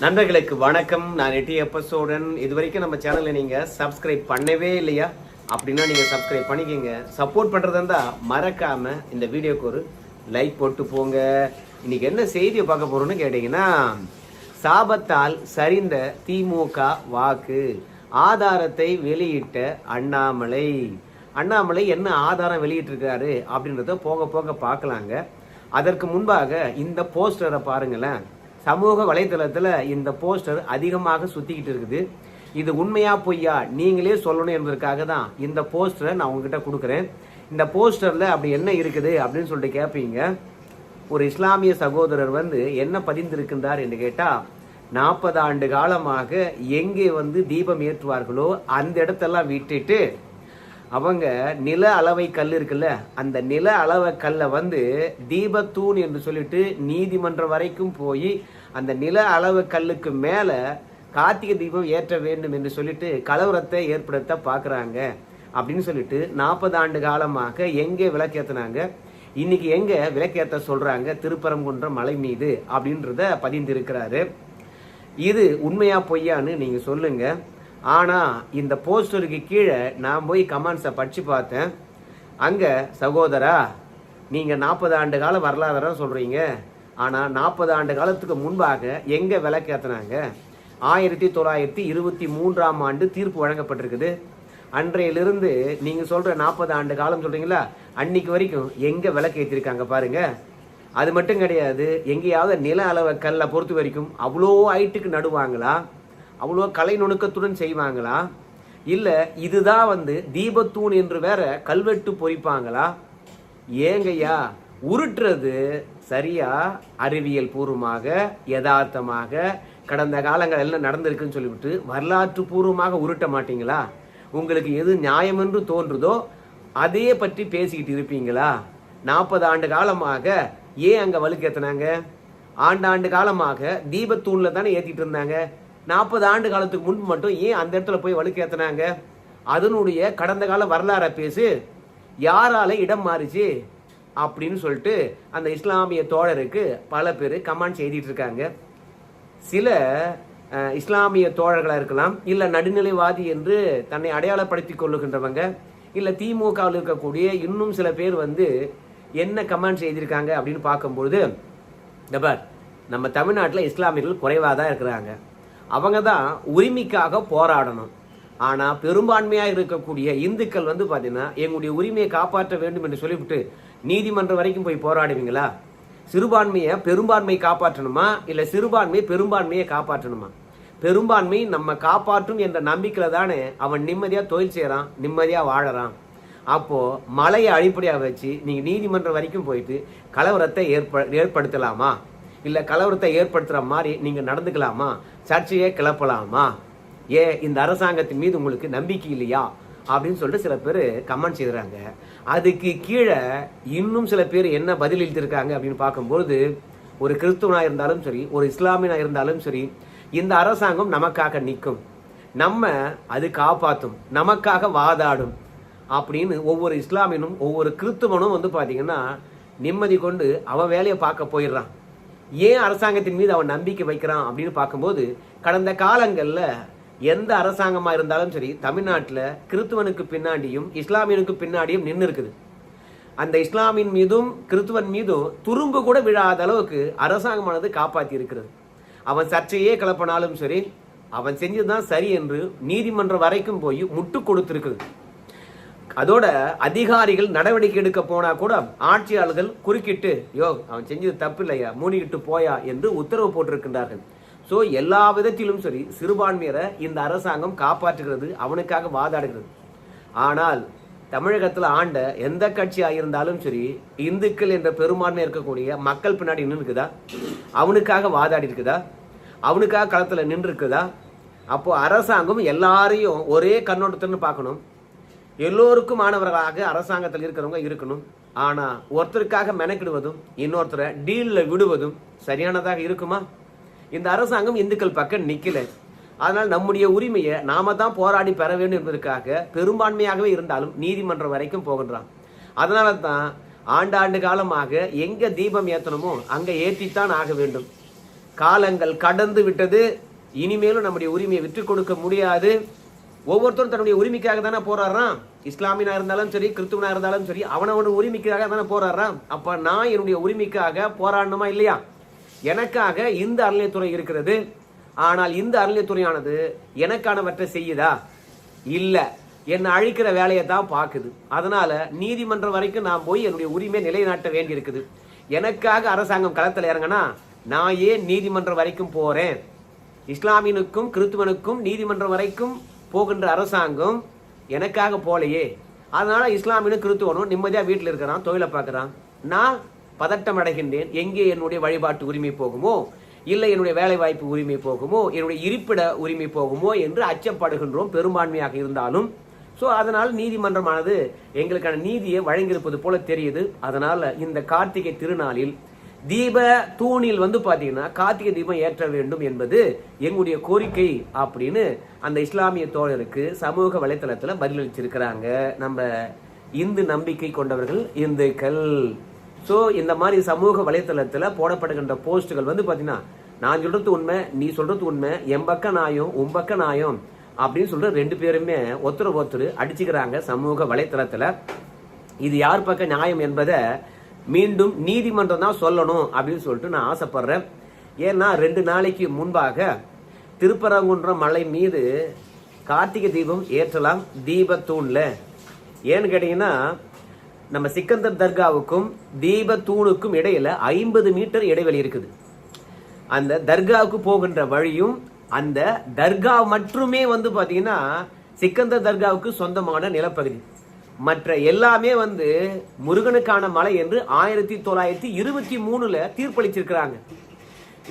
நண்பர்களுக்கு வணக்கம். நான் எட்டி எபிசோடன். இது வரைக்கும் நம்ம சேனலை நீங்கள் சப்ஸ்கிரைப் பண்ணவே இல்லையா? அப்படின்னா நீங்கள் சப்ஸ்கிரைப் பண்ணிக்கோங்க. சப்போர்ட் பண்ணுறதா இருந்தால் மறக்காமல் இந்த வீடியோக்கு ஒரு லைக் போட்டு போங்க. இன்றைக்கி என்ன செய்தியை பார்க்க போகிறோன்னு கேட்டிங்கன்னா சாபத்தால் சரிந்த திமுக வாக்கு. ஆதாரத்தை வெளியிட்ட அண்ணாமலை. அண்ணாமலை என்ன ஆதாரம் வெளியிட்டிருக்காரு அப்படின்றத போக போக பார்க்கலாங்க. அதற்கு முன்பாக இந்த போஸ்டரை பாருங்களேன். சமூக வலைத்தளத்தில் இந்த போஸ்டர் அதிகமாக சுற்றிக்கிட்டு இருக்குது. இது உண்மையா பொய்யா? நீங்களே சொல்லணும் என்பதற்காக தான் இந்த போஸ்டரை நான் உங்ககிட்ட கொடுக்குறேன். இந்த போஸ்டரில் அப்படி என்ன இருக்குது அப்படின்னு சொல்லிட்டு கேட்பீங்க ஒரு இஸ்லாமிய சகோதரர் வந்து என்ன பதிந்திருக்கின்றார் என்று கேட்டால் நாற்பது ஆண்டு காலமாக எங்கே வந்து தீபம் ஏற்றுவார்களோ அந்த இடத்தெல்லாம் விட்டுட்டு அவங்க நில அளவை கல் இருக்குல்ல அந்த நில அளவை கல்லை வந்து தீபத்தூண் என்று சொல்லிட்டு நீதிமன்றம் வரைக்கும் போய் அந்த நில அளவு கல்லுக்கு மேலே கார்த்திகை தீபம் ஏற்ற வேண்டும் என்று சொல்லிட்டு கலவரத்தை ஏற்படுத்த பார்க்குறாங்க அப்படின்னு சொல்லிட்டு நாற்பது ஆண்டு காலமாக எங்கே விளக்கேற்றினாங்க இன்னைக்கு எங்கே விளக்கேற்ற சொல்கிறாங்க திருப்பரங்குன்றம் மலை மீது அப்படின்றத பதிந்திருக்கிறாரு. இது உண்மையா பொய்யான்னு நீங்கள் சொல்லுங்க. ஆனால் இந்த போஸ்டருக்கு கீழே நான் போய் கமெண்ட்ஸை படித்து பார்த்தேன். அங்கே சகோதரா நீங்கள் நாற்பது ஆண்டு கால வரலாறு சொல்கிறீங்க ஆனால் நாற்பது ஆண்டு காலத்துக்கு முன்பாக எங்க விளக்கேத்தினாங்க ஆயிரத்தி தொள்ளாயிரத்தி இருபத்தி மூன்றாம் ஆண்டு தீர்ப்பு வழங்கப்பட்டிருக்குது. அன்றையிலிருந்து நீங்கள் சொல்கிற நாற்பது ஆண்டு காலம் சொல்கிறீங்களா அன்னைக்கு வரைக்கும் எங்கே விளக்கு ஏற்றிருக்காங்க பாருங்க. அது மட்டும் கிடையாது எங்கேயாவது நில அளவை கல்லை பொறுத்த வரைக்கும் அவ்வளோ ஹைட்டுக்கு நடுவாங்களா? அவ்வளோ கலை நுணுக்கத்துடன் செய்வாங்களா? இல்லை இதுதான் வந்து தீபத்தூண் என்று வேற கல்வெட்டு பொறிப்பாங்களா? ஏங்கய்யா உருட்டுறது சரியா அறிவியல் பூர்வமாக யதார்த்தமாக கடந்த காலங்கள் எல்லாம் நடந்திருக்குன்னு சொல்லிவிட்டு வரலாற்று பூர்வமாக உருட்ட மாட்டீங்களா? உங்களுக்கு எது நியாயம் என்று தோன்றுதோ அதே பற்றி பேசிக்கிட்டு இருப்பீங்களா? நாற்பது ஆண்டு காலமாக ஏன் அங்கே வலுக்கேத்தினாங்க ஆண்டாண்டு காலமாக தீபத்தூணில் தானே ஏற்றிட்டு இருந்தாங்க? நாற்பது ஆண்டு காலத்துக்கு முன்பு மட்டும் ஏன் அந்த இடத்துல போய் வலுக்கேத்தினாங்க அதனுடைய கடந்த கால வரலாறை பேசு. யாரால இடம் மாறிச்சு? அப்படின்னு சொல்லிட்டு அந்த இஸ்லாமிய தோழருக்கு பல பேர் கமெண்ட்ஸ் எழுதிட்டு இருக்காங்க சில இஸ்லாமிய தோழர்களாக இருக்கலாம் இல்லை நடுநிலைவாதி என்று தன்னை அடையாளப்படுத்தி கொள்ளுகின்றவங்க இல்லை திமுகவில் இருக்கக்கூடிய இன்னும் சில பேர் வந்து என்ன கமெண்ட்ஸ் எழுதியிருக்காங்க அப்படின்னு பார்க்கும்பொழுது டபர் நம்ம தமிழ்நாட்டில் இஸ்லாமியர்கள் குறைவாக தான் இருக்கிறாங்க. அவங்க தான் உரிமைக்காக போராடணும். ஆனால் பெரும்பான்மையாக இருக்கக்கூடிய இந்துக்கள் வந்து பார்த்தீங்கன்னா எங்களுடைய உரிமையை காப்பாற்ற வேண்டும் என்று சொல்லிவிட்டு நீதிமன்றம் வரைக்கும் போய் போராடுவீங்களா? சிறுபான்மையை பெரும்பான்மை காப்பாற்றணுமா? இல்லை சிறுபான்மை பெரும்பான்மையை காப்பாற்றணுமா? பெரும்பான்மை நம்ம காப்பாற்றும் என்ற நம்பிக்கையில் தானே அவன் நிம்மதியாக தொழில் செய்கிறான் நிம்மதியாக வாழறான். அப்போது மலையை அடிப்படையாக வச்சு நீங்கள் நீதிமன்றம் வரைக்கும் போயிட்டு கலவரத்தை ஏற்ப ஏற்படுத்தலாமா? இல்லை கலவரத்தை ஏற்படுத்துகிற மாதிரி நீங்கள் நடந்துக்கலாமா? சர்ச்சையே கிளப்பலாமா? ஏ இந்த அரசாங்கத்தின் மீது உங்களுக்கு நம்பிக்கை இல்லையா? அப்படின்னு சொல்லிட்டு சில பேர் கமெண்ட் செய்கிறாங்க அதுக்கு கீழே இன்னும் சில பேர் என்ன பதில் எழுதியிருக்காங்க அப்படின்னு பார்க்கும்போது ஒரு கிறிஸ்துவனாக இருந்தாலும் சரி ஒரு இஸ்லாமியனாக இருந்தாலும் சரி இந்த அரசாங்கம் நமக்காக நிற்கும். நம்ம அது காப்பாற்றும் நமக்காக வாதாடும் அப்படின்னு ஒவ்வொரு இஸ்லாமியனும் ஒவ்வொரு கிறிஸ்துவனும் வந்து பார்த்தீங்கன்னா நிம்மதி கொண்டு அவன் வேலையை பார்க்க போயிடுறான். ஏன் அரசாங்கத்தின் மீது அவன் நம்பிக்கை வைக்கிறான் அப்படின்னு பார்க்கும்போது கடந்த காலங்களில் எந்த அரசாங்கமா இருந்தாலும் சரி தமிழ்நாட்டில் கிறித்துவனுக்கு பின்னாடியும் இஸ்லாமியனுக்கு பின்னாடியும் நின்று இருக்குது அந்த இஸ்லாமின் மீதும் கிறித்துவன் மீதும் துரும்பு கூட விழாத அளவுக்கு அரசாங்கமானது காப்பாற்றி இருக்கிறது அவன் சர்ச்சையே கிளப்பினாலும் சரி அவன் செஞ்சதுதான் சரி என்று நீதிமன்றம் வரைக்கும் போய் முட்டு கொடுத்திருக்குது. அதோட அதிகாரிகள் நடவடிக்கை எடுக்க போனா கூட ஆட்சியாளர்கள் குறுக்கிட்டு யோ அவன் செஞ்சது தப்பு இல்லையா? மூடிக்கிட்டு போயா? என்று உத்தரவு போட்டிருக்கின்றார்கள். ஸோ எல்லா விதத்திலும் சரி சிறுபான்மையரை இந்த அரசாங்கம் காப்பாற்றுகிறது அவனுக்காக வாதாடுகிறது. ஆனால் தமிழகத்தில் ஆண்ட எந்த கட்சியாக இருந்தாலும் சரி இந்துக்கள் என்ற பெரும்பான்மை இருக்கக்கூடிய மக்கள் பின்னாடி நின்று இருக்குதா அவனுக்காக வாதாடி இருக்குதா அவனுக்காக களத்தில் நின்று இருக்குதா அரசாங்கம் எல்லாரையும் ஒரே கண்ணோட்டத்துன்னு பார்க்கணும். எல்லோருக்கும் மாணவர்களாக அரசாங்கத்தில் இருக்கிறவங்க இருக்கணும். ஆனால் ஒருத்தருக்காக மெனக்கிடுவதும் இன்னொருத்தரை டீலில் விடுவதும் சரியானதாக இருக்குமா? இந்த அரசாங்கம் இந்துக்கள் பக்கம் நிக்கல. அதனால் நம்முடைய உரிமையை நாம தான் போராடி பெற வேண்டும் என்பதற்காக பெரும்பான்மையாகவே இருந்தாலும் நீதிமன்றம் வரைக்கும் போகின்றான். அதனால தான் ஆண்டாண்டு காலமாக எங்க தீபம் ஏத்தணுமோ அங்க ஏற்றித்தான் ஆக வேண்டும். காலங்கள் கடந்து விட்டது இனிமேலும் நம்முடைய உரிமையை விற்று கொடுக்க முடியாது. ஒவ்வொருத்தரும் தன்னுடைய உரிமைக்காக தானே போராடுறான். இஸ்லாமியனா இருந்தாலும் சரி கிறிஸ்துவனா இருந்தாலும் சரி அவனவன உரிமைக்காக தானே போராடுறான். அப்ப நான் என்னுடைய உரிமைக்காக போராடணுமா இல்லையா? எனக்காக இந்த அறநிலையத்துறை இருக்கிறது. ஆனால் இந்த அறநிலையத்துறையானது எனக்கானவற்றை செய்யுதா? இல்லை. என்னை அழிக்கிற வேலையை தான் பார்க்குது. அதனால நீதிமன்றம் வரைக்கும் நான் போய் என்னுடைய உரிமை நிலைநாட்ட வேண்டியிருக்குது. எனக்காக அரசாங்கம் களத்தில் இறங்கினா நான் ஏன் நீதிமன்றம் வரைக்கும் போகிறேன் இஸ்லாமியனுக்கும் கிறித்துவனுக்கும் நீதிமன்றம் வரைக்கும் போகின்ற அரசாங்கம் எனக்காக போலையே. அதனால இஸ்லாமியனும் கிறித்துவனும் நிம்மதியாக வீட்டில் இருக்கிறான் தொழிலை பார்க்குறான். நான் பதட்டம் அடைகின்றேன் எங்கே என்னுடைய வழிபாட்டு உரிமை போகுமோ? இல்லை என்னுடைய வேலை வாய்ப்பு உரிமை போகுமோ? என்னுடைய இருப்பிட உரிமை போகுமோ? என்று அச்சப்படுகின்றோம் பெரும்பான்மையாக இருந்தாலும். ஸோ அதனால் நீதிமன்றமானது எங்களுக்கான நீதியை வழங்கியிருப்பது போல தெரியுது. அதனால இந்த கார்த்திகை திருநாளில் தீப தூணில் வந்து பார்த்தீங்கன்னா கார்த்திகை தீபம் ஏற்ற வேண்டும் என்பது எங்களுடைய கோரிக்கை அப்படின்னு அந்த இஸ்லாமிய தோழருக்கு சமூக வலைத்தளத்தில் பதிலளிச்சிருக்கிறாங்க. நம்ம இந்து நம்பிக்கை கொண்டவர்கள் இந்துக்கள். ஸோ இந்த மாதிரி சமூக வலைத்தளத்தில் போடப்படுகின்ற போஸ்ட்டுகள் வந்து பார்த்தீங்கன்னா நான் சொல்றது உண்மை நீ சொல்றது உண்மை என் பக்க நாயம் உன் பக்க நாயம் அப்படின்னு சொல்லிட்டு ரெண்டு பேருமே ஒருத்தர் ஒருத்தர் அடிச்சுக்கிறாங்க சமூக வலைத்தளத்தில். இது யார் பக்க நியாயம் என்பதை மீண்டும் நீதிமன்றம் தான் சொல்லணும் அப்படின்னு சொல்லிட்டு நான் ஆசைப்படுறேன். ஏன்னா ரெண்டு நாளைக்கு முன்பாக திருப்பரங்குன்றம் மலை மீது கார்த்திகை தீபம் ஏற்றலாம் தீபத்தூணில். ஏன்னு கேட்டிங்கன்னா நம்ம சிக்கந்தர் தர்காவுக்கும் தீபத்தூணுக்கும் இடையில ஐம்பது மீட்டர் இடைவெளி இருக்குது. அந்த தர்காவுக்கு போகின்ற வழியும் அந்த தர்கா மட்டுமே வந்து பார்த்தீங்கன்னா சிக்கந்தர் தர்காவுக்கு சொந்தமான நிலப்பகுதி. மற்ற எல்லாமே வந்து முருகனுக்கான மலை என்று ஆயிரத்தி தொள்ளாயிரத்தி இருபத்தி மூணுல தீர்ப்பளிச்சிருக்கிறாங்க.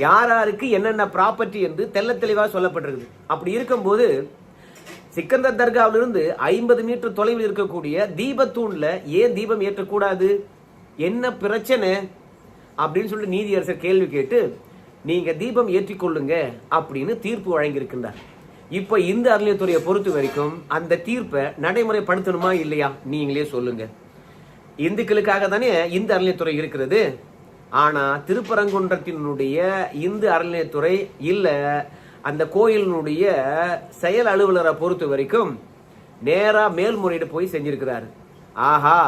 யார் யாருக்கு என்னென்ன ப்ராப்பர்ட்டி என்று தெல்ல தெளிவாக சொல்லப்பட்டிருக்குது. அப்படி இருக்கும்போது சிக்கந்தர் தர்காவிலிருந்து ஐம்பது மீட்டர் தொலைவில் இருக்கக்கூடிய தீபத்தூண்ல ஏன் தீபம் ஏற்றக்கூடாது? என்ன பிரச்சனை? அப்படின்னு சொல்லி நீதியரசர் கேள்வி கேட்டு நீங்க தீபம் ஏற்றிக்கொள்ளுங்க அப்படின்னு தீர்ப்பு வழங்கியிருக்கின்றார். இப்ப இந்த அறநிலையத்துறையை பொறுத்த வரைக்கும் அந்த தீர்ப்பை நடைமுறைப்படுத்தணுமா இல்லையா? நீங்களே சொல்லுங்க. இந்துக்களுக்காக தானே இந்த அறநிலையத்துறை இருக்கிறது. ஆனா திருப்பரங்குன்றத்தினுடைய இந்து அறநிலையத்துறை இல்லை அந்த கோயிலினுடைய செயல் அலுவலரை பொறுத்த வரைக்கும் நேராக மேல்முறையீடு போய் செஞ்சிருக்கிறாரு. ஆஹா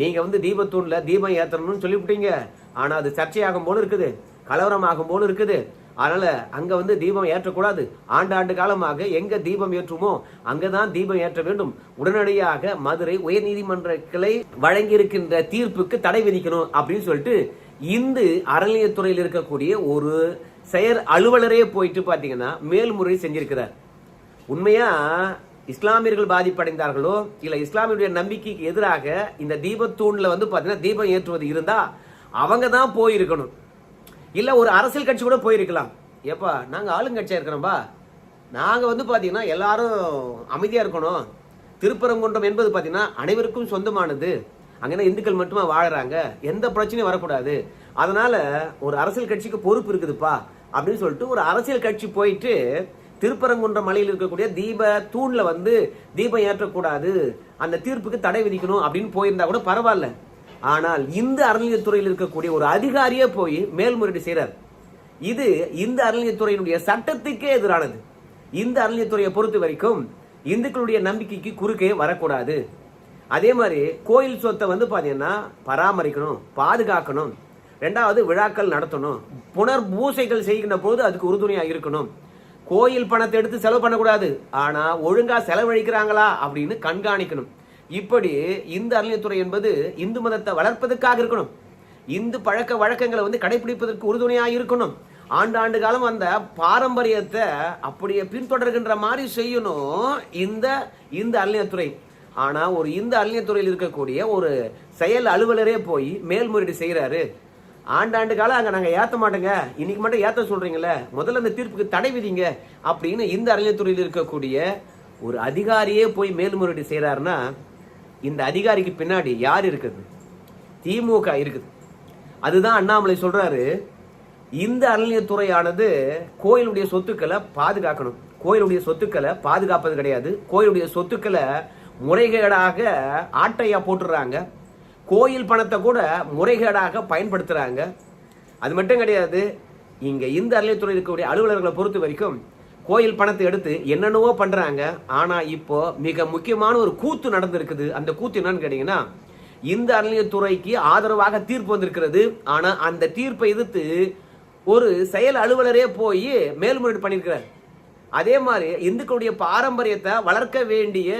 நீங்கள் வந்து தீபத்தூண்ல தீபம் ஏற்றணும்னு சொல்லிவிட்டீங்க. ஆனால் அது சர்ச்சையாகும் போல இருக்குது கலவரமாகும் போல இருக்குது. அதனால் அங்கே வந்து தீபம் ஏற்றக்கூடாது. ஆண்டு ஆண்டு காலமாக எங்கே தீபம் ஏற்றுமோ அங்கதான் தீபம் ஏற்ற வேண்டும். உடனடியாக மதுரை உயர்நீதிமன்ற கிளை வழங்கியிருக்கின்ற தீர்ப்புக்கு தடை விதிக்கணும் அப்படின்னு சொல்லிட்டு இந்து அறநிலையத்துறையில் இருக்கக்கூடிய ஒரு செயற் அலுவலரே போயிட்டு பார்த்தீங்கன்னா மேல்முறை செஞ்சிருக்கிறார். உண்மையா இஸ்லாமியர்கள் பாதிப்படைந்தார்களோ இல்லை இஸ்லாமியுடைய நம்பிக்கைக்கு எதிராக இந்த தீபத்தூண்ல வந்து பார்த்தீங்கன்னா தீபம் ஏற்றுவது இருந்தா அவங்க தான் போயிருக்கணும். இல்ல ஒரு அரசியல் கட்சி கூட போயிருக்கலாம். ஏப்பா நாங்க ஆளுங்கட்சியா இருக்கிறோம்பா. நாங்க வந்து பாத்தீங்கன்னா எல்லாரும் அமைதியா இருக்கணும். திருப்பரங்குன்றம் என்பது பாத்தீங்கன்னா அனைவருக்கும் சொந்தமானது. அங்கே இந்துக்கள் மட்டுமா வாழறாங்க? எந்த பிரச்சனையும் வரக்கூடாது. அதனால ஒரு அரசியல் கட்சிக்கு பொறுப்பு இருக்குதுப்பா அப்படின்னு சொல்லிட்டு ஒரு அரசியல் கட்சி போயிட்டு திருப்பரங்குன்ற மலையில் இருக்கக்கூடிய தீப தூண்ல வந்து தீபம் ஏற்றக்கூடாது. அந்த தீர்ப்புக்கு தடை விதிக்கணும் அப்படின்னு போயிருந்தா கூட பரவாயில்ல. ஆனால் இந்த அறநிலையத்துறையில் இருக்கக்கூடிய ஒரு அதிகாரியே போய் மேல்முறையீடு செய்கிறார் இது இந்த அறநிலையத்துறையினுடைய சட்டத்துக்கே எதிரானது. இந்த அறநிலையத்துறையை பொறுத்த வரைக்கும் இந்துக்களுடைய நம்பிக்கைக்கு குறுக்கே வரக்கூடாது. அதே மாதிரி கோயில் சொத்தை வந்து பாத்தீங்கன்னா பராமரிக்கணும் பாதுகாக்கணும். ரெண்டாவது விழாக்கள் நடத்தணும். புனர் பூசைகள் செய்கின்ற போது அதுக்கு உறுதுணையாக இருக்கணும். கோயில் பணத்தை எடுத்து செலவு பண்ணக்கூடாது. ஆனால் ஒழுங்காக செலவழிக்கிறாங்களா அப்படின்னு கண்காணிக்கணும். இப்படி இந்த அறநிலையத்துறை என்பது இந்து மதத்தை வளர்ப்பதற்காக இருக்கணும். இந்து பழக்க வழக்கங்களை வந்து கடைபிடிப்பதற்கு உறுதுணையாக இருக்கணும். ஆண்டாண்டு காலம் அந்த பாரம்பரியத்தை அப்படியே பின்தொடர்கின்ற மாதிரி செய்யணும் இந்த இந்த அறநிலையத்துறை. ஆனால் ஒரு இந்த அறநிலையத்துறையில் இருக்கக்கூடிய ஒரு செயல் அலுவலரே போய் மேல்முறையீடு செய்கிறாரு ஆண்டாண்டு காலம் அங்கே நாங்கள் ஏற்ற மாட்டோங்க. இன்னைக்கு மட்டும் ஏற்ற சொல்கிறீங்களே முதல்ல அந்த தீர்ப்புக்கு தடை விதிங்க அப்படின்னு இந்த அறநிலையத்துறையில் இருக்கக்கூடிய ஒரு அதிகாரியே போய் மேல்முறையீடு செய்கிறாருன்னா இந்த அதிகாரிக்கு பின்னாடி யார் இருக்குது? திமுக இருக்குது. அதுதான் அண்ணாமலை சொல்கிறாரு இந்த அறநிலையத்துறையானது கோயிலுடைய சொத்துக்களை பாதுகாக்கணும். கோயிலுடைய சொத்துக்களை பாதுகாப்பது கிடையாது. கோயிலுடைய சொத்துக்களை முறைகேடாக ஆட்டையா போட்டுடுறாங்க. கோயில் பணத்தை கூட முறைகேடாக பயன்படுத்துகிறாங்க அது மட்டும் கிடையாது இங்கே இந்த அறநிலையத்துறை இருக்கக்கூடிய அலுவலர்களை பொறுத்த வரைக்கும் கோயில் பணத்தை எடுத்து என்னென்னவோ பண்ணுறாங்க ஆனால் இப்போ மிக முக்கியமான ஒரு கூத்து நடந்திருக்குது. அந்த கூத்து என்னன்னு கேட்டிங்கன்னா இந்த அறநிலையத்துறைக்கு ஆதரவாக தீர்ப்பு வந்திருக்கிறது. ஆனால் அந்த தீர்ப்பை எதிர்த்து ஒரு செயல் அலுவலரே போய் மேல்முறையீடு பண்ணியிருக்கிறார். அதே மாதிரி இந்துக்களுடைய பாரம்பரியத்தை வளர்க்க வேண்டிய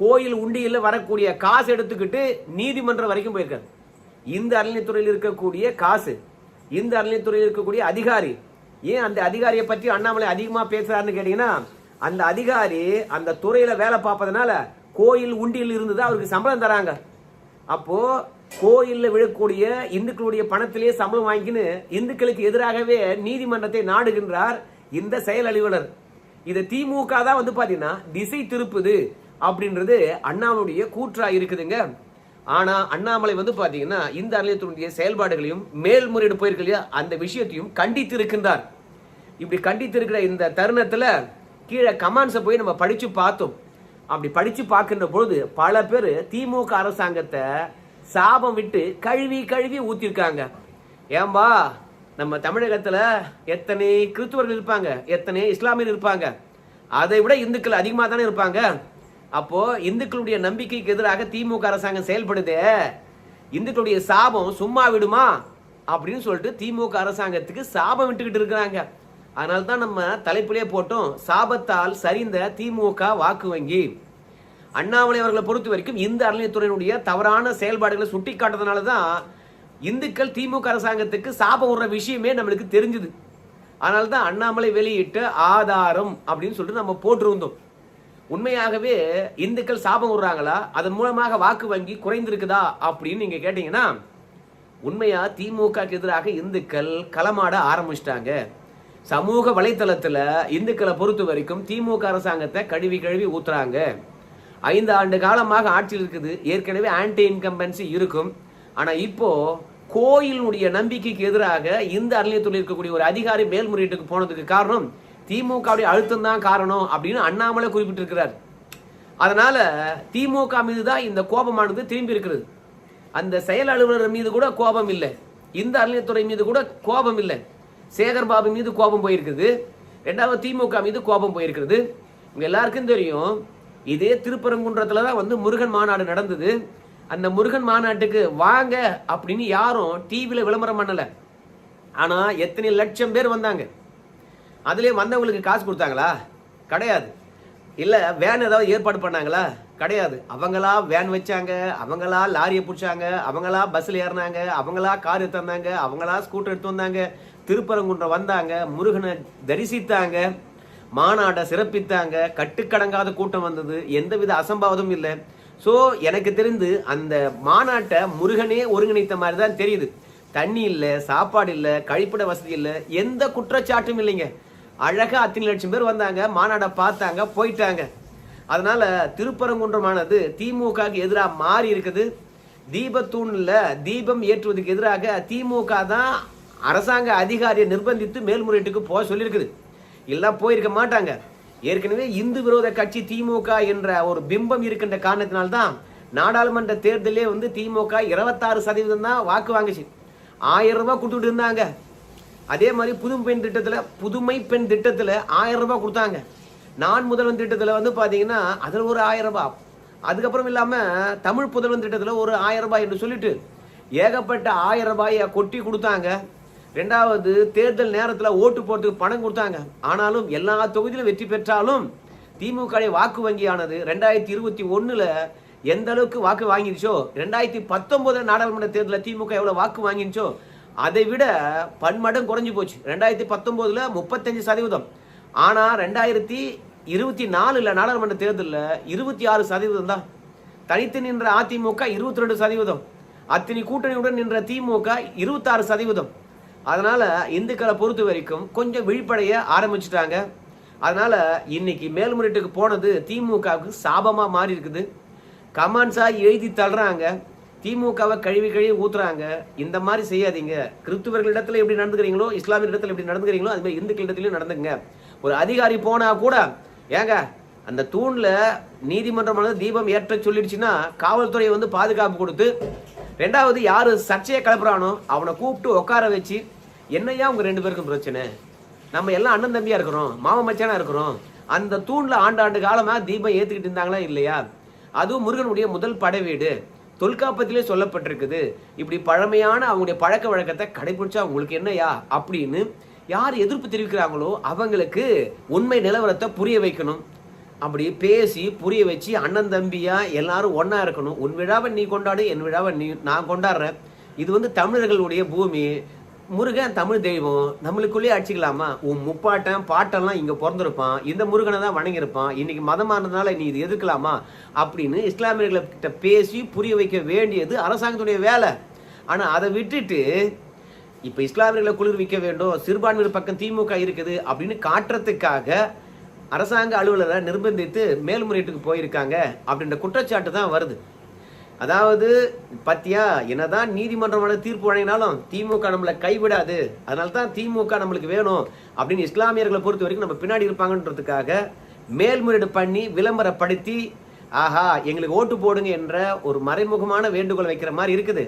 கோயில் உண்டியில் வரக்கூடிய காசு எடுத்துக்கிட்டு நீதிமன்றம் வரைக்கும் போயிருக்காரு. இந்த அறநிலையத்துறையில் இருக்கக்கூடிய காசு இந்த அறநிலையத்துறையில் இருக்கக்கூடிய அதிகாரி ஏன் அந்த அதிகாரியை பற்றி அண்ணாமலை அதிகமாக பேசுறாருன்னு கேட்டீங்கன்னா அந்த அதிகாரி அந்த துறையில் வேலை பார்ப்பதனால கோயில் உண்டியில் இருந்து தான் அவருக்கு சம்பளம் தராங்க. அப்போ கோயிலில் விழக்கூடிய இந்துக்களுடைய பணத்திலே சம்பளம் வாங்கிக்கின்னு இந்துக்களுக்கு எதிராகவே நீதிமன்றத்தை நாடுகின்றார் இந்த செயல் அலுவலர். இதை திமுக தான் வந்து பார்த்தீங்கன்னா திசை திருப்புது. அப்படின்றது அண்ணாமலுடைய கூற்றா இருக்குதுங்க. ஆனா அண்ணாமலை வந்து பாத்தீங்கன்னா இந்த அறநிலையத்தினுடைய செயல்பாடுகளையும் மேல்முறையீடு போயிருக்கு இல்லையா? அந்த விஷயத்தையும் கண்டித்து இருக்கின்றார் இப்படி கண்டித்து இருக்கிற இந்த தருணத்துல கீழே கமாண்ட்ஸை போய் நம்ம படிச்சு பார்த்தோம். அப்படி படிச்சு பார்க்கின்ற பொழுது பல பேர் திமுக அரசாங்கத்தை சாபம் விட்டு கழுவி கழுவி ஊத்திருக்காங்க. ஏம்பா நம்ம தமிழகத்துல எத்தனை கிறிஸ்துவர்கள் இருப்பாங்க? எத்தனை இஸ்லாமியர் இருப்பாங்க? அதை விட இந்துக்கள் அதிகமாக தானே இருப்பாங்க? அப்போ இந்துக்களுடைய நம்பிக்கைக்கு எதிராக திமுக அரசாங்கம் செயல்படுதே. இந்துக்களுடைய சாபம் சும்மா விடுமா? அப்படின்னு சொல்லிட்டு திமுக அரசாங்கத்துக்கு சாபம் விட்டுக்கிட்டு இருக்கிறாங்க. அதனால தான் நம்ம தலைப்பிலே போட்டோம் சாபத்தால் சரிந்த திமுக வாக்கு வங்கி. அண்ணாமலை அவர்களை பொறுத்த வரைக்கும் இந்த அறநிலையத்துறையினுடைய தவறான செயல்பாடுகளை சுட்டி காட்டுறதுனால தான் இந்துக்கள் திமுக அரசாங்கத்துக்கு சாபம் விடுற விஷயமே நம்மளுக்கு தெரிஞ்சுது. அதனால தான் அண்ணாமலை வெளியிட்ட ஆதாரம் அப்படின்னு சொல்லிட்டு நம்ம போட்டிருந்தோம். உண்மையாகவே இந்துக்கள் சாபம் விடுறாங்களா அதன் மூலமாக வாக்கு வங்கி குறைந்திருக்குதா? அப்படின்னு நீங்க கேட்டீங்கன்னா உண்மையா திமுக எதிராக இந்துக்கள் களமாட ஆரம்பிச்சிட்டாங்க. சமூக வலைத்தளத்துல இந்துக்களை பொறுத்த வரைக்கும் திமுக அரசாங்கத்தை கழுவி கழுவி ஊத்துறாங்க. ஐந்து ஆண்டு காலமாக ஆட்சியில் இருக்குது. ஏற்கனவே ஆன்டி இன்கம்பன்சி இருக்கும். ஆனா இப்போ கோயிலுடைய நம்பிக்கைக்கு எதிராக இந்த அறநிலையத்துறையில் இருக்கக்கூடிய ஒரு அதிகாரி மேல்முறையீட்டுக்கு போனதுக்கு காரணம் திமுகவுடைய அழுத்தம் தான் காரணம் அப்படின்னு அண்ணாமலை குறிப்பிட்டிருக்கிறார். அதனால திமுக மீது தான் இந்த கோபமானது திரும்பி இருக்கிறது. அந்த செயல் அலுவலர் மீது கூட கோபம் இல்லை. இந்த அறநிலையத்துறை மீது கூட கோபம் இல்லை. சேகர் பாபு மீது கோபம் போயிருக்குது. ரெண்டாவது திமுக மீது கோபம் போயிருக்கிறது. இவங்க எல்லாருக்கும் தெரியும் இதே திருப்பரங்குன்றத்தில் தான் வந்து முருகன் மாநாடு நடந்தது. அந்த முருகன் மாநாட்டுக்கு வாங்க அப்படின்னு யாரும் டிவியில் விளம்பரம் பண்ணலை. ஆனால் எத்தனை லட்சம் பேர் வந்தாங்க. அதுலேயே வந்தவங்களுக்கு காசு கொடுத்தாங்களா? கிடையாது. இல்லை வேன் ஏதாவது ஏற்பாடு பண்ணாங்களா? கிடையாது. அவங்களா வேன் வச்சாங்க அவங்களா லாரியை பிடிச்சாங்க அவங்களா பஸ்ஸில் ஏறினாங்க அவங்களா கார் எடுத்து வந்தாங்க அவங்களா ஸ்கூட்டர் எடுத்து வந்தாங்க திருப்பரங்குன்றம் வந்தாங்க முருகனை தரிசித்தாங்க மாநாட்டை சிறப்பித்தாங்க கட்டுக்கடங்காத கூட்டம் வந்தது எந்தவித அசம்பாவதும் இல்லை. ஸோ எனக்கு தெரிந்து அந்த மாநாட்டை முருகனே ஒருங்கிணைத்த மாதிரி தான் தெரியுது. தண்ணி இல்லை சாப்பாடு இல்லை கழிப்பிட வசதி இல்லை எந்த குற்றச்சாட்டும் இல்லைங்க. அழகாக அத்தனை லட்சம் பேர் வந்தாங்க மாநாடை பார்த்தாங்க போயிட்டாங்க. அதனால திருப்பரங்குன்றமானது திமுகவுக்கு எதிராக மாறி இருக்குது. தீபத்தூணில் தீபம் ஏற்றுவதற்கு எதிராக திமுக தான் அரசாங்க அதிகாரியை நிர்பந்தித்து மேல்முறையீட்டுக்கு போக சொல்லியிருக்குது. இல்லை போயிருக்க மாட்டாங்க. ஏற்கனவே இந்து விரோத கட்சி திமுக என்ற ஒரு பிம்பம் இருக்கின்ற காரணத்தினால்தான் நாடாளுமன்ற தேர்தலே வந்து திமுக இருபத்தாறு சதவீதம் தான் வாக்கு வாங்குச்சு. ஆயிரம் ரூபாய் கொடுத்துட்டு இருந்தாங்க. அதே மாதிரி புதுமை பெண் திட்டத்தில் புதுமை பெண் திட்டத்தில் ஆயிரம் ரூபாய் கொடுத்தாங்க. நான் முதல்வன் திட்டத்தில் வந்து பார்த்தீங்கன்னா அதில் ஒரு ஆயிரம் ரூபாய். அதுக்கப்புறம் இல்லாமல் தமிழ் புதல்வன் திட்டத்தில் ஒரு ஆயிரம் ரூபாய் என்று சொல்லிட்டு ஏகப்பட்ட ஆயிரம் ரூபாயை கொட்டி கொடுத்தாங்க. ரெண்டாவது தேர்தல் நேரத்தில் ஓட்டு போட்டு பணம் கொடுத்தாங்க. ஆனாலும் எல்லா தொகுதியிலும் வெற்றி பெற்றாலும் திமுக வாக்கு வங்கியானது ரெண்டாயிரத்தி இருபத்தி ஒன்றில் எந்த அளவுக்கு வாக்கு வாங்கிருச்சோ ரெண்டாயிரத்தி பத்தொன்பது நாடாளுமன்ற தேர்தலில் திமுக எவ்வளோ வாக்கு வாங்கிருச்சோ அதை விட பன்மடம் குறைஞ்சி போச்சு. ரெண்டாயிரத்தி பத்தொம்போதில் முப்பத்தஞ்சு சதவீதம். ஆனால் ரெண்டாயிரத்தி இருபத்தி நாலில் நாடாளுமன்ற தேர்தலில் இருபத்தி ஆறு சதவீதம் தான். தனித்து நின்ற அதிமுக இருபத்தி ரெண்டு சதவீதம். அத்தனை கூட்டணியுடன் நின்ற திமுக இருபத்தாறு சதவீதம். அதனால் இந்துக்களை பொறுத்த வரைக்கும் கொஞ்சம் விழிப்படைய ஆரம்பிச்சிட்டாங்க. அதனால் இன்னைக்கு மேல்முறையீட்டுக்கு போனது திமுகவுக்கு சாபமாக மாறி இருக்குது. கமான்ஸாக எழுதி தள்ளுறாங்க. திமுகவை கழுவி கழுவி ஊத்துறாங்க. இந்த மாதிரி செய்யாதீங்க. கிறிஸ்துவர்களிடத்துல எப்படி நடந்துக்கிறீங்களோ இஸ்லாமிய இடத்துல எப்படி நடந்துக்கிறீங்களோ அது மாதிரி இந்துக்களிடத்துலயும் நடந்துங்க ஒரு அதிகாரி போனா கூட ஏங்க அந்த தூண்ல நீதிமன்றம் தீபம் ஏற்ற சொல்லிடுச்சுன்னா காவல்துறை வந்து பாதுகாப்பு கொடுத்து ரெண்டாவது யாரு சர்ச்சையை கிளப்புறானோ அவனை கூப்பிட்டு உட்கார வச்சு என்னையா உங்க ரெண்டு பேருக்கும் பிரச்சனை? நம்ம எல்லாம் அண்ணன் தம்பியா இருக்கிறோம் மாமா மச்சானா இருக்கிறோம். அந்த தூண்ல ஆண்டாண்டு காலமா தீபம் ஏத்துக்கிட்டு இருந்தாங்களா இல்லையா? அதுவும் முருகனுடைய முதல் படை வீடு. தொல்காப்பத்திலே சொல்லப்பட்டிருக்குது. இப்படி பழமையான அவங்களுடைய பழக்க வழக்கத்தை கடைபிடிச்சா உங்களுக்கு என்னையா அப்படின்னு யார் எதிர்ப்பு தெரிவிக்கிறாங்களோ அவங்களுக்கு உண்மை நிலவரத்தை புரிய வைக்கணும். அப்படி பேசி புரிய வச்சு அண்ணன் தம்பியா எல்லாரும் ஒன்றா இருக்கணும். உன் விழாவை நீ கொண்டாடு என் விழாவை நீ நான் கொண்டாடுறேன். இது வந்து தமிழர்களுடைய பூமி. முருகன் தமிழ் தெய்வம் நம்மளுக்குள்ளேயே அடிச்சுக்கலாமா? உன் முப்பாட்டன் பாட்டெல்லாம் இங்கே பிறந்திருப்பான் இந்த முருகனை தான் வணங்கியிருப்பான் இன்னைக்கு மதமானதுனால நீ இது எதிர்க்கலாமா? அப்படின்னு இஸ்லாமியர்களை கிட்ட பேசி புரிய வைக்க வேண்டியது அரசாங்கத்துடைய வேலை. ஆனால் அதை விட்டுட்டு இப்போ இஸ்லாமியர்களை குளிர்விக்க வேண்டும் சிறுபான்மையினர் பக்கம் திமுக இருக்குது அப்படின்னு காட்டுறதுக்காக அரசாங்க அலுவலரை நிர்பந்தித்து மேல்முறையீட்டுக்கு போயிருக்காங்க அப்படின்ற குற்றச்சாட்டு தான் வருது. அதாவது பத்தியா என்னதான் நீதிமன்றமான தீர்ப்பு வழங்கினாலும் திமுக நம்மளை கைவிடாது. அதனால தான் திமுக நம்மளுக்கு வேணும் அப்படின்னு இஸ்லாமியர்களை பொறுத்த வரைக்கும் நம்ம பின்னாடி இருப்பாங்கன்றதுக்காக மேல்முறையீடு பண்ணி விளம்பரப்படுத்தி ஆஹா எங்களுக்கு ஓட்டு போடுங்க என்ற ஒரு மறைமுகமான வேண்டுகோள் வைக்கிற மாதிரி இருக்குது.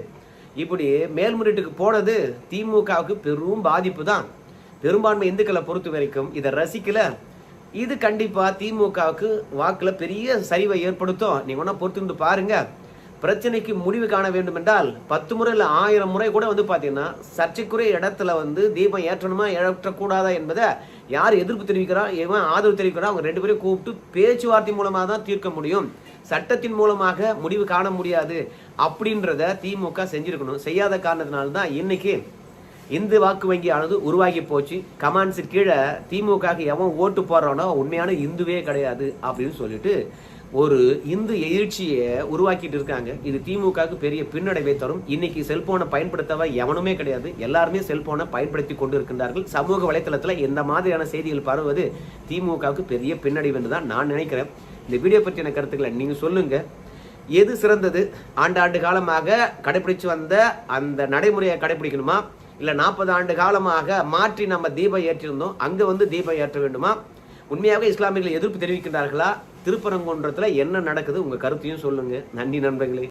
இப்படி மேல்முறையீட்டுக்கு போனது திமுகவுக்கு பெரும் பாதிப்பு தான். பெரும்பான்மை இந்துக்களை பொறுத்த வரைக்கும் இதை ரசிக்கல. இது கண்டிப்பாக திமுகவுக்கு வாக்கில் பெரிய சரிவை ஏற்படுத்தும். நீங்கள் ஒன்றா பொறுத்துட்டு பாருங்கள் பிரச்சனைக்கு முடிவு காண வேண்டும் என்றால் பத்து முறை இல்லை ஆயிரம் முறை கூட வந்து பார்த்தீங்கன்னா சர்ச்சைக்குரிய இடத்துல வந்து தீபம் ஏற்றணுமா ஏற்றக்கூடாதா என்பதை யார் எதிர்ப்பு தெரிவிக்கிறா எவன் ஆதரவு தெரிவிக்கிறா அவங்க ரெண்டு பேரையும் கூப்பிட்டு பேச்சுவார்த்தை மூலமாக தான் தீர்க்க முடியும். சட்டத்தின் மூலமாக முடிவு காண முடியாது அப்படின்றத திமுக செஞ்சிருக்கணும். செய்யாத காரணத்தினால தான் இன்னைக்கு இந்து வாக்கு வங்கியானது உருவாகி போச்சு. கமாண்ட்ஸு கீழே திமுக எவன் ஓட்டு போடுறானோ உண்மையான இந்துவே கிடையாது அப்படின்னு சொல்லிட்டு ஒரு இந்து எழுச்சியை உருவாக்கிட்டு இருக்காங்க. இது திமுகவுக்கு பெரிய பின்னடைவை தரும். இன்னைக்கு செல்போனை பயன்படுத்தவ எவனுமே கிடையாது. எல்லாருமே செல்போனை பயன்படுத்தி கொண்டு இருக்கின்றார்கள் சமூக வலைத்தளத்தில் இந்த மாதிரியான செய்திகள் பரவுவது திமுகவுக்கு பெரிய பின்னடைவு என்று தான் நான் நினைக்கிறேன். இந்த வீடியோ பற்றின கருத்துக்களை நீங்கள் சொல்லுங்க. எது சிறந்தது? ஆண்டாண்டு காலமாக கடைபிடிச்சு வந்த அந்த நடைமுறையை கடைபிடிக்கணுமா? இல்லை நாற்பது ஆண்டு காலமாக மாற்றி நம்ம தீபம் ஏற்றிருந்தோம். அங்கே வந்து தீபம் ஏற்ற வேண்டுமா? உண்மையாக இஸ்லாமியர்கள் எதிர்ப்பு தெரிவிக்கின்றார்களா? திருப்பரங்குன்றத்தில் என்ன நடக்குது? உங்க கருத்தையும் சொல்லுங்க. நன்றி நண்பர்களே.